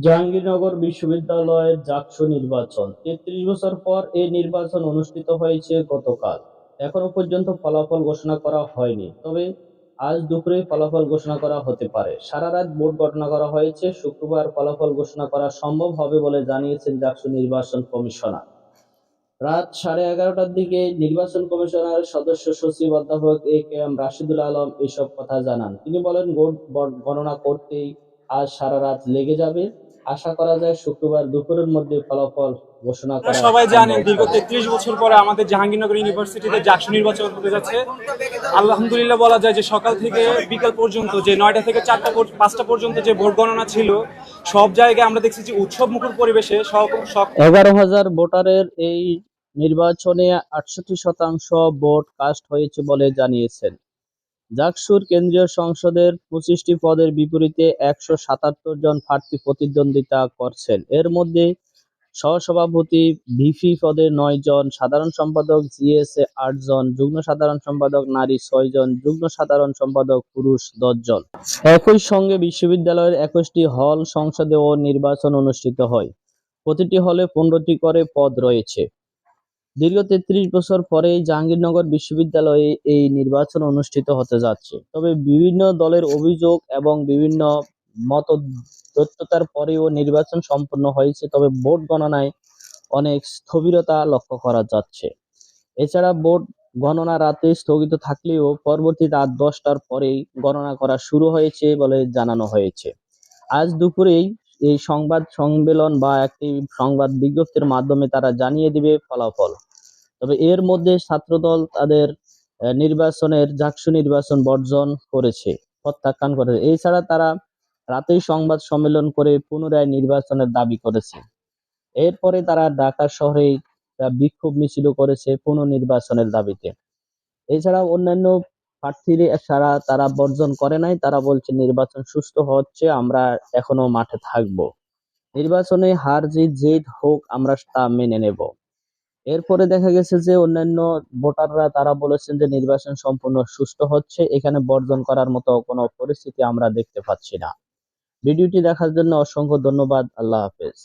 জাহাঙ্গীরনগর বিশ্ববিদ্যালয়ের জাকসু নির্বাচন। তেত্রিশ বছর পর এই নির্বাচন অনুষ্ঠিত হয়েছে গতকাল। এখনও পর্যন্ত ফলাফল ঘোষণা করা হয়নি। তবে আজ দুপুরে ফলাফল ঘোষণা করা হতে পারে। সারা রাত ভোট গণনা করা হয়েছে। শুক্রবার ফলাফল ঘোষণা করা সম্ভব হবে বলে জানিয়েছেন জাকসু নির্বাচন কমিশনার। রাত সাড়ে এগারোটার দিকে নির্বাচন কমিশনার সদস্য সচিব অধ্যাপক A K M Rashidul Alam এসব কথা জানান। তিনি বলেন, ভোট গণনা করতেই আজ সারা রাত লেগে যাবে। আশা করা যায় শুক্রবার দুপুরের মধ্যে ফলাফল ঘোষণা করা সবাই জানেন দীর্ঘ তেত্রিশ বছর পরে আমাদের জাহাঙ্গীরনগর ইউনিভার্সিটিতে জাকসু নির্বাচন হতে যাচ্ছে। আলহামদুলিল্লাহ বলা যায় যে সকাল থেকে বিকাল পর্যন্ত যে নয়টা থেকে চারটা পাঁচটা পর্যন্ত যে ভোট গণনা ছিল সব জায়গায় আমরা দেখছি যে উৎসব মুখর পরিবেশে এগারো হাজার ভোটারের এই নির্বাচনে আটষট্টি শতাংশ ভোট কাস্ট হয়েছে বলে জানিয়েছেন। জাকসুর কেন্দ্রীয় সংসদের পঁচিশটি পদের বিপরীতে একশো সাতাত্তর জন প্রার্থী প্রতিদ্বন্দ্বিতা করছেন। এর মধ্যে সহসভাপতি ভিপি পদে নয় জন, সাধারণ সম্পাদক জিএসএ আট জন, যুগ্ম সাধারণ সম্পাদক নারী ছয় জন, যুগ্ম সাধারণ সম্পাদক পুরুষ দশ জন। একই সঙ্গে বিশ্ববিদ্যালয়ের একুশটি হল সংসদেও নির্বাচন অনুষ্ঠিত হয়। প্রতিটি হলে পনেরোটি করে পদ রয়েছে। দীর্ঘ তেত্রিশ বছর পরে জাহাঙ্গীরনগর বিশ্ববিদ্যালয়ে এই নির্বাচন অনুষ্ঠিত হতে যাচ্ছে। তবে বিভিন্ন দলের অভিযোগ এবং বিভিন্ন মতদ্বৈততার পরেও নির্বাচন সম্পন্ন হয়েছে, তবে ভোট গণনায় অনেক স্থবিরতা লক্ষ্য করা যাচ্ছে। এছাড়া ভোট গণনা রাতে স্থগিত থাকলেও পরবর্তী রাত দশটার পরেই গণনা করা শুরু হয়েছে বলে জানানো হয়েছে। আজ দুপুরেই এই সংবাদ সম্মেলন বা একটি সংবাদ বিজ্ঞপ্তির মাধ্যমে তারা জানিয়ে দিবে ফলাফল। তবে এর মধ্যে ছাত্রদল তাদের নির্বাচনের জাকসু নির্বাচন বর্জন করেছে, প্রত্যাখ্যান করেছে। এছাড়া তারা রাতেই সংবাদ সম্মেলন করে পুনরায় নির্বাচনের দাবি করেছে। এরপরে তারা ঢাকা শহরে বিক্ষোভ মিছিল করেছে পুনর্নির্বাচনের দাবিতে। এছাড়া অন্যান্য প্রার্থীরা সারা তারা বর্জন করে নাই, তারা বলছে নির্বাচন সুস্থ হচ্ছে, আমরা এখনও মাঠে থাকব। নির্বাচনে হার জিত জেদ হোক, আমরা তা মেনে নেব। এরপরে দেখা গেছে যে অন্যান্য ভোটাররা তারা বলেছেন যে নির্বাচন সম্পূর্ণ সুস্থ হচ্ছে, এখানে বর্জন করার মতো কোনো পরিস্থিতি আমরা দেখতে পাচ্ছি না। ভিডিওটি দেখার জন্য অসংখ্য ধন্যবাদ। আল্লাহ হাফেজ।